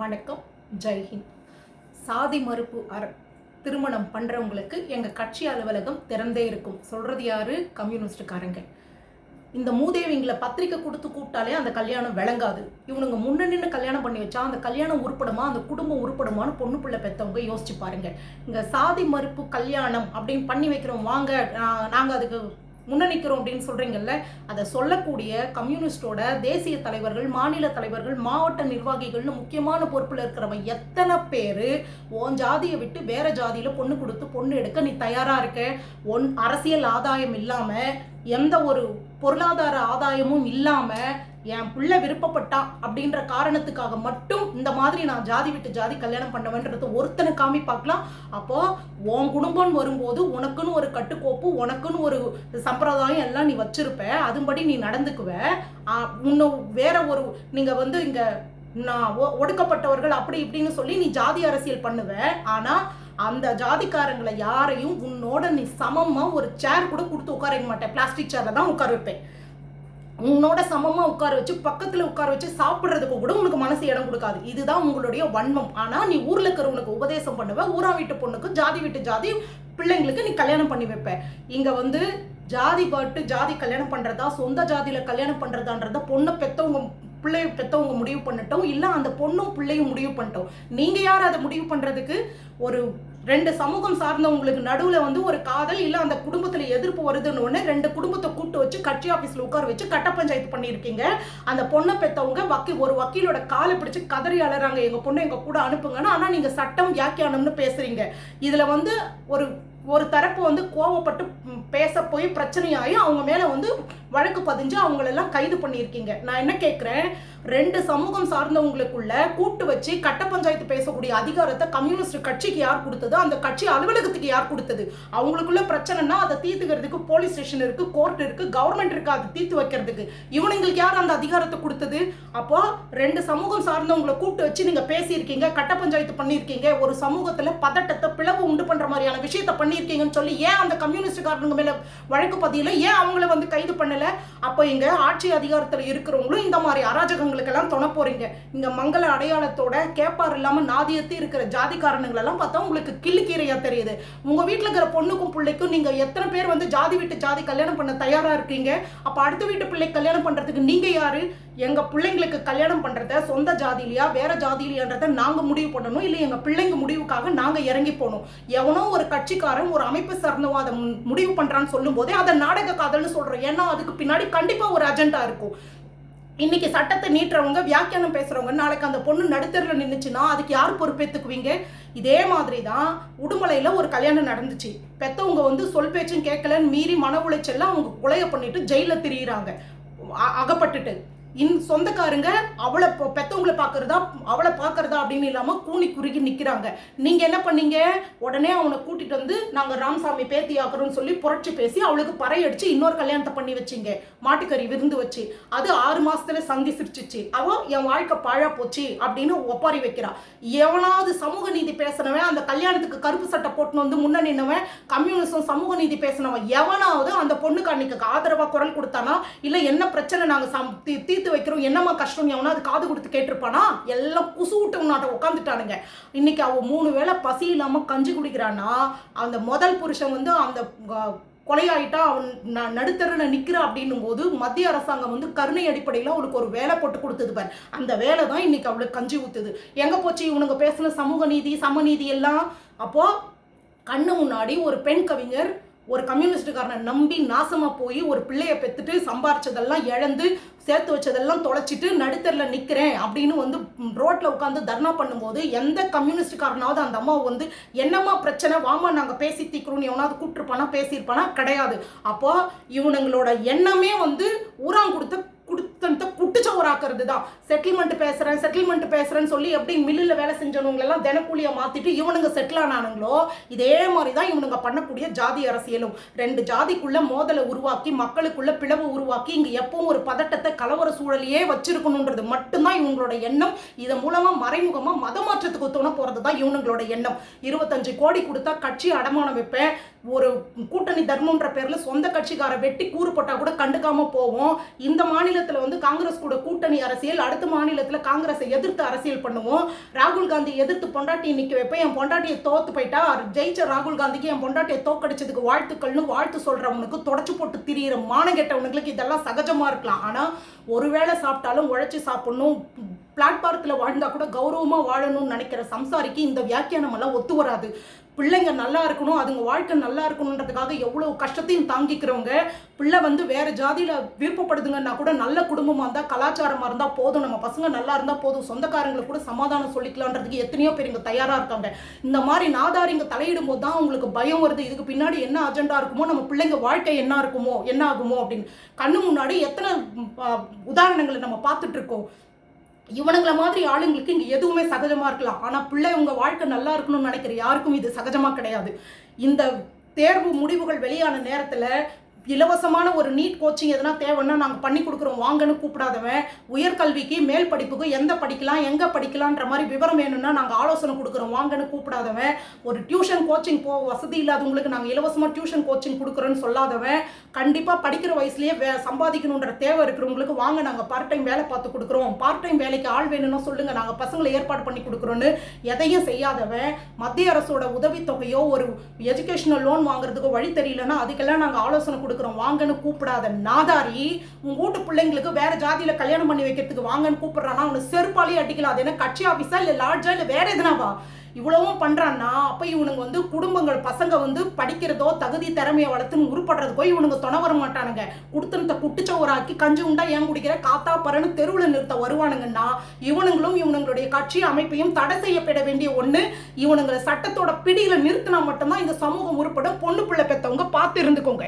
வணக்கம் ஜெய்ஹிந்த் சாதி மறுப்பு அற திருமணம் பண்ணுறவங்களுக்கு எங்கள் கட்சி அலுவலகம் திறந்தே இருக்கும். சொல்கிறது யாரு? கம்யூனிஸ்டுக்காரங்க. இந்த மூதேவிங்களை பத்திரிக்கை கொடுத்து கூப்பிட்டாலே அந்த கல்யாணம் விளங்காது. இவனுங்க முன்ன நின்று கல்யாணம் பண்ணி வச்சா அந்த கல்யாணம் உருப்படுமா? அந்த குடும்பம் உருப்படுமான்னு பொண்ணு பிள்ளை பெற்றவங்க யோசிச்சு பாருங்க. இங்கே சாதி மறுப்பு கல்யாணம் அப்படின்னு பண்ணி வைக்கிறோம் வாங்க நாங்கள் அதுக்கு முன்னணிக்கிறோம் அப்படின்னு சொல்கிறீங்கல்ல அதை சொல்லக்கூடிய கம்யூனிஸ்டோட தேசிய தலைவர்கள் மாநில தலைவர்கள் மாவட்ட நிர்வாகிகள்னு முக்கியமான பொறுப்பில் இருக்கிறவன் எத்தனை பேர்? உன் ஜாதியை விட்டு வேற ஜாதியில் பொண்ணு கொடுத்து பொண்ணு எடுக்க நீ தயாராக இருக்க? ஒன் அரசியல் ஆதாயம் இல்லாமல் எந்த ஒரு பொருளாதார ஆதாயமும் இல்லாமல் என் பிள்ளை விருப்பப்பட்டா அப்படின்ற காரணத்துக்காக மட்டும் இந்த மாதிரி நான் ஜாதி விட்டு ஜாதி கல்யாணம் பண்ணவேன்றது ஒருத்தனை காமி பார்க்கலாம். அப்போ உன் குடும்பம் வரும்போது உனக்குன்னு ஒரு கட்டுக்கோப்பு உனக்குன்னு ஒரு சம்பிரதாயம் எல்லாம் நீ வச்சிருப்ப. அதுபடி நீ நடந்துக்குவ. உன்னை வேற ஒரு நீங்க வந்து இங்க நான் ஒ- ஒடுக்கப்பட்டவர்கள் அப்படி இப்படின்னு சொல்லி நீ ஜாதி அரசியல் பண்ணுவ. ஆனா அந்த ஜாதிக்காரங்களை யாரையும் உன்னோட நீ சமமா ஒரு சேர் கூட கொடுத்து உட்கார மாட்டேன் பிளாஸ்டிக் சேர்ல தான் உட்கார வைப்பேன். உன்னோட சமமா உட்கார வச்சு பக்கத்துல உட்கார வச்சு சாப்பிடுறதுக்கு கூட உனக்கு மனசு இடம் கொடுக்காது. இதுதான் உங்களுடைய வன்மம். ஆனா நீ ஊர்ல இருக்கிறவனுக்கு உபதேசம் பண்ணுவ. ஊரா வீட்டு பொண்ணுக்கு ஜாதி வீட்டு ஜாதி பிள்ளைங்களுக்கு நீ கல்யாணம் பண்ணி வைப்ப. இங்க வந்து ஜாதி பாட்டு ஜாதி கல்யாணம் பண்றதா சொந்த ஜாதியில கல்யாணம் பண்றதான்றத பொண்ணை பெத்தவங்க பிள்ளைய பெத்தவங்க முடிவு பண்ணட்டும். இல்ல அந்த பொண்ணும் பிள்ளையும் முடிவு பண்ணிட்டோம். நீங்க யார் அதை முடிவு பண்றதுக்கு? ஒரு ரெண்டு சமூகம் சார்ந்தவங்களுக்கு நடுவில் வந்து ஒரு காதல் இல்லை அந்த குடும்பத்தில் எதிர்ப்பு வருதுன்னு ஒன்று ரெண்டு குடும்பத்தை கூட்டு வச்சு கட்சி ஆஃபீஸில் உட்கார வச்சு கட்ட பஞ்சாயத்து பண்ணியிருக்கீங்க. அந்த பொண்ணை பெற்றவங்க வக்கீல் ஒரு வக்கீலோட காலை பிடிச்சு கதறி அலறாங்க. எங்கள் பொண்ணை எங்கள் கூட அனுப்புங்கன்னு. ஆனால் நீங்கள் சட்டம் வியாக்கியானம்னு பேசுகிறீங்க இதில் வந்து ஒரு ஒரு தரப்பு வந்து கோவப்பட்டு பேச போய் பிரச்சனையாகி அவங்க மேலே வந்து வழக்கு பதிஞ்சு அவங்களெல்லாம் கைது பண்ணியிருக்கீங்க. நான் என்ன கேட்குறேன் ரெண்டு சமூகம் சார்ந்தவங்களுக்குள்ள கூட்டு வச்சு கட்ட பஞ்சாயத்து பேசக்கூடிய அதிகாரத்தை கம்யூனிஸ்ட் கட்சிக்கு யார் கொடுத்தது? அந்த கட்சி அலுவலகத்துக்கு யார் கொடுத்தது? அவங்களுக்குள்ள பிரச்சனைனா அதை தீர்த்துக்கிறதுக்கு போலீஸ் ஸ்டேஷன் இருக்கு கோர்ட் இருக்கு கவர்மெண்ட் இருக்கு அதை தீர்த்து வைக்கிறதுக்கு. இவனுங்களுக்கு யார் அந்த அதிகாரத்தை கொடுத்தது? அப்போ ரெண்டு சமூகம் சார்ந்தவங்களை கூட்டு வச்சு நீங்க பேசியிருக்கீங்க கட்ட பஞ்சாயத்து பண்ணியிருக்கீங்க. ஒரு சமூகத்துல பதட்டத்தை பிளவு உண்டு பண்ற மாதிரியான விஷயத்த பண்ணியிருக்கீங்கன்னு சொல்லி ஏன் அந்த கம்யூனிஸ்ட்காரனுங்க மேல வழக்கு பதியல? ஏன் அவங்கள வந்து கைது பண்ணல? அப்போ இங்க ஆட்சி அதிகாரத்தில் இருக்கிறவங்களும் இந்த மாதிரி அராஜகங்களுக்கெல்லாம் துணை போறீங்க. இங்க மங்கள அடையாளத்தோட கேப்பார் இல்லாம நாதியத்து இருக்கிற ஜாதிக்காரனுங்களெல்லாம் பார்த்தா உங்களுக்கு கிள்ளுக்கீரையா தெரியுது. உங்க வீட்டுல இருக்கிற பொண்ணுக்கும் பிள்ளைக்கும் நீங்க எத்தனை பேர் வந்து ஜாதி விட்டு ஜாதி கல்யாணம் பண்ண தயாரா இருக்கீங்க? அப்ப அடுத்த வீட்டு பிள்ளை கல்யாணம் பண்றதுக்கு நீங்க யாரு? எங்க பிள்ளைங்களுக்கு கல்யாணம் பண்றத சொந்த ஜாதியிலையா வேற ஜாதியிலையான்றத நாங்க முடிவு பண்ணணும்? இல்லை எங்க பிள்ளைங்க முடிவு முடிவுக்காக நாங்கள் இறங்கி போனோம். எவனோ ஒரு கட்சிக்காரன் ஒரு அமைப்பு சார்ந்தவன் அதை முடிவு பண்ணுறான்னு சொல்லும் போதே அதை நாடக காதல்னு சொல்கிறோம் ஏன்னா அதுக்கு பின்னாடி கண்டிப்பாக ஒரு அஜெண்டா இருக்கும். இன்னைக்கு சட்டத்தை நீட்டுறவங்க வியாக்கியானம் பேசுறவங்க நாளைக்கு அந்த பொண்ணு நடுத்தரில் நின்றுச்சுன்னா அதுக்கு யார் பொறுப்பேற்றுக்குவீங்க இதே மாதிரி தான் உடுமலையில் ஒரு கல்யாணம் நடந்துச்சு. பெத்தவங்க வந்து சொல் பேச்சும் கேட்கலன்னு மீறி மன உளைச்சல்லாம் அவங்க கொலையை பண்ணிட்டு ஜெயிலில் திரியிறாங்க. அ- அகப்பட்டுட்டு. இன் சொந்தக்காரங்க அவளை பொ- பெத்தவங்கள பார்க்கறதா அவளை பார்க்கறதா அப்படின்னு இல்லாமல் கூணி குறுகி நிற்கிறாங்க நீங்கள் என்ன பண்ணீங்க? உடனே அவனை கூட்டிட்டு வந்து நாங்கள் ராமசாமி பேத்தி ஆக்குறோம்னு சொல்லி புரட்சி பேசி அவளுக்கு பறையடிச்சு இன்னொரு கல்யாணத்தை பண்ணி வச்சீங்க. மாட்டுக்கறி விருந்து வச்சு. அது ஆறு மாதத்துல சந்தி சிரிச்சிச்சு. அவள் என் வாழ்க்கை பாழா போச்சு அப்படின்னு ஒப்பாரி வைக்கிறா. எவனாவது சமூக நீதி பேசினவன் அந்த கல்யாணத்துக்கு கருப்பு சட்டை போட்டுன்னு வந்து முன்ன நின்னவன் கம்யூனிசம் சமூக நீதி பேசினவன் எவனாவது அந்த பொண்ணுக்கு அன்னைக்கு ஆதரவாக குரல் கொடுத்தானா? இல்லை என்ன பிரச்சனை நாங்கள் சம்- தீ- வைக்கிறோம். என்னம்மா கஷ்டம்? எவனாவது காது கொடுத்து கேட்டிருப்பானா? எல்லாம் குசு விட்டு உட்காந்துட்டானுங்க இன்னைக்கு அவள் மூணு வேளை பசி இல்லாமல் கஞ்சி குடிக்கிறான்னா அந்த முதல் புருஷன் வந்து அந்த கொலையாயிட்டா அவன் ந- நடுத்தரில் நிற்கிறா அப்படின்னும் போது மத்திய அரசாங்கம் வந்து கருணை அடிப்படையில் அவளுக்கு ஒரு வேலை போட்டு கொடுத்தது பாரு. அந்த வேலை தான் இன்னைக்கு அவளுக்கு கஞ்சி ஊத்துது. எங்கே போச்சு? இவனுங்க பேசின சமூக நீதி சமநீதி எல்லாம். அப்போது கண்ணு முன்னாடி ஒரு பெண் கவிஞர் ஒரு கம்யூனிஸ்டுக்காரனை நம்பி நாசமாக போய் ஒரு பிள்ளைய பெற்றுட்டு சம்பாரிச்சதெல்லாம் இழந்து சேர்த்து வச்சதெல்லாம் தொலைச்சிட்டு நடுத்தரில் நிற்கிறேன் அப்படின்னு வந்து ரோட்டில் உட்காந்து தர்ணா பண்ணும்போது எந்த கம்யூனிஸ்டுக்காரனாவது அந்த அம்மாவை வந்து என்னம்மா பிரச்சனை? வாமா நாங்கள் பேசி தீக்கிறோம்னு எவனாவது கூப்பிட்டுருப்பானா? பேசியிருப்பானா? கிடையாது. அப்போ இவனுங்களோட எண்ணமே வந்து ஊராங் கொடுத்த கொடுத்து குட்டுச்சோறாக்குறது தான் செட்டில்மெண்ட் பேசுறேன் செட்டில்மெண்ட் பேசுறேன்னு சொல்லி எப்படி மில்லில் வேலை செஞ்சவங்களெல்லாம் தினக்கூலியை மாத்திட்டு இவனுங்க செட்டில் ஆனானுங்களோ இதே மாதிரி தான் இவனுங்க பண்ணக்கூடிய ஜாதி அரசியலும். ரெண்டு ஜாதிக்குள்ள மோதலை உருவாக்கி மக்களுக்குள்ள பிளவு உருவாக்கி இங்க எப்பவும் ஒரு பதட்டத்தை கலவர சூழலையே வச்சிருக்கணுன்றது மட்டும்தான் இவங்களோட எண்ணம். இதன் மூலமா மறைமுகமா மத மாற்றத்துக்கு துணை போறது தான் இவனுங்களோட எண்ணம். இருபத்தஞ்சு கோடி கொடுத்தா கட்சி அடமானம் வைப்பேன் ஒரு கூட்டணி தர்மம்ன்ற பேர்ல சொந்த கட்சிக்கார வெட்டி கூறுபட்டா கூட கண்டுக்காம போவோம். இந்த மாநிலத்துல வந்து வந்து காங்கிரஸ் கூட கூட்டணி அரசியல் அடுத்த மாநிலத்தில் காங்கிரஸை எதிர்த்து அரசியல் பண்ணுவோம். ராகுல் காந்தி எதிர்த்து பொண்டாட்டி நிற்க வைப்பேன். என் பொண்டாட்டியை தோத்து போயிட்டா ஜெயிச்ச ராகுல் காந்திக்கு என் பொண்டாட்டியை தோக்கடிச்சதுக்கு வாழ்த்துக்கள்னு வாழ்த்து சொல்கிறவனுக்கு தொடச்சு போட்டு திரியிற மானங்கெட்டவனுங்களுக்கு இதெல்லாம் சகஜமாக இருக்கலாம். ஆனால் ஒருவேளை சாப்பிட்டாலும் உழைச்சி சாப்பிடணும் பிளாட்பாரத்தில் வாழ்ந்தா கூட கௌரவமாக வாழணும்னு நினைக்கிற சம்சாரிக்கு இந்த வியாக்கியானம் எல்லாம் ஒத்து வராது. பிள்ளைங்க நல்லா இருக்கணும் அதுங்க வாழ்க்கை நல்லா இருக்கணுன்றதுக்காக எவ்வளோ கஷ்டத்தையும் தாங்கிக்கிறவங்க பிள்ளை வந்து வேற ஜாதியில் விருப்பப்படுதுங்கன்னா கூட நல்ல குடும்பமாக இருந்தால் கலாச்சாரமாக இருந்தால் போதும். நம்ம பசங்க நல்லா இருந்தால் போதும். சொந்தக்காரங்களுக்கு கூட சமாதானம் சொல்லிக்கலான்றதுக்கு எத்தனையோ பேர் இங்கே தயாராக இருக்காங்க. இந்த மாதிரி நாதாரிங்க தலையிடும் போது தான் உங்களுக்கு பயம் வருது. இதுக்கு பின்னாடி என்ன அஜெண்டா இருக்குமோ நம்ம பிள்ளைங்க வாழ்க்கை என்ன இருக்குமோ என்ன ஆகுமோ அப்படின்னு. கண்ணு முன்னாடி எத்தனை உதாரணங்களை நம்ம பார்த்துட்டு இருக்கோம். இவனுங்கள மாதிரி ஆளுங்களுக்கு இங்க எதுவுமே சகஜமா இருக்கலாம். ஆனா பிள்ளை உங்க வாழ்க்கை நல்லா இருக்கணும்னு நினைக்கிற யாருக்கும் இது சகஜமா கிடையாது. இந்த தேர்வு முடிவுகள் வெளியான நேரத்துல இலவசமான ஒரு நீட் கோச்சிங் எதனா தேவைன்னா நாங்கள் பண்ணி கொடுக்குறோம். வாங்கன்னு கூப்பிடாதவன் உயர்கல்விக்கு மேல் படிப்புக்கு எந்த படிக்கலாம் எங்கே படிக்கலான்ற மாதிரி விவரம் வேணும்னா நாங்கள் ஆலோசனை கொடுக்குறோம். வாங்கன்னு கூப்பிடாதவன் ஒரு டியூஷன் கோச்சிங் போ வசதி இல்லாதவங்களுக்கு நாங்கள் இலவசமாக டியூஷன் கோச்சிங் கொடுக்குறோன்னு சொல்லாதவன் கண்டிப்பாக படிக்கிற வயசுலேயே வே சம்பாதிக்கணுன்ற தேவை இருக்கிறவங்களுக்கு வாங்க நாங்கள் பார்ட் டைம் வேலை பார்த்து கொடுக்குறோம். பார்ட் டைம் வேலைக்கு ஆள் வேணும்னா சொல்லுங்கள் நாங்கள் பசங்களை ஏற்பாடு பண்ணி கொடுக்குறோன்னு எதையும் செய்யாதவன் மத்திய அரசோட உதவித்தொகையோ ஒரு எஜுகேஷனல் லோன் வாங்குறதுக்கோ வழி தெரியலன்னா அதுக்கெல்லாம் நாங்கள் ஆலோசனை கொடுக்குறோம் வாங்கன்னு கூப்பிடாத நாதாரி உன் வீட்டு பிள்ளைங்களுக்கு வேற ஜாதியில கல்யாணம் பண்ணி வைக்கிறதுக்கு வாங்கன்னு கூப்பிட்றான்னா அவனை செருப்பாலேயே அடிக்கலாம் அது என்ன கட்சி ஆஃபீஸா இல்லை லாட்ஜா இல்லை வேற எதுனாவா? இவ்வளவும் பண்றான்னா அப்ப இவனுங்க வந்து குடும்பங்கள் பசங்க வந்து படிக்கிறதோ தகுதி திறமையை வளர்த்துன்னு உருப்படுறதுக்கோ இவனுங்க துணை வர மாட்டானுங்க. குடுத்தனத்தை குட்டிச்சவராக்கி கஞ்சி உண்டா ஏன் குடிக்கிற? காத்தா பரன்னு தெருவில் நிறுத்த வருவானுங்கன்னா இவனுங்களும் இவனுங்களுடைய கட்சி அமைப்பையும் தடை செய்யப்பட வேண்டிய ஒண்ணு இவனுங்களை சட்டத்தோட பிடியில நிறுத்தினா மட்டும்தான் இந்த சமூகம் உருப்படும். பொண்ணு பிள்ளை பெத்தவங்க பார்த்து இருந்துக்கோங்க.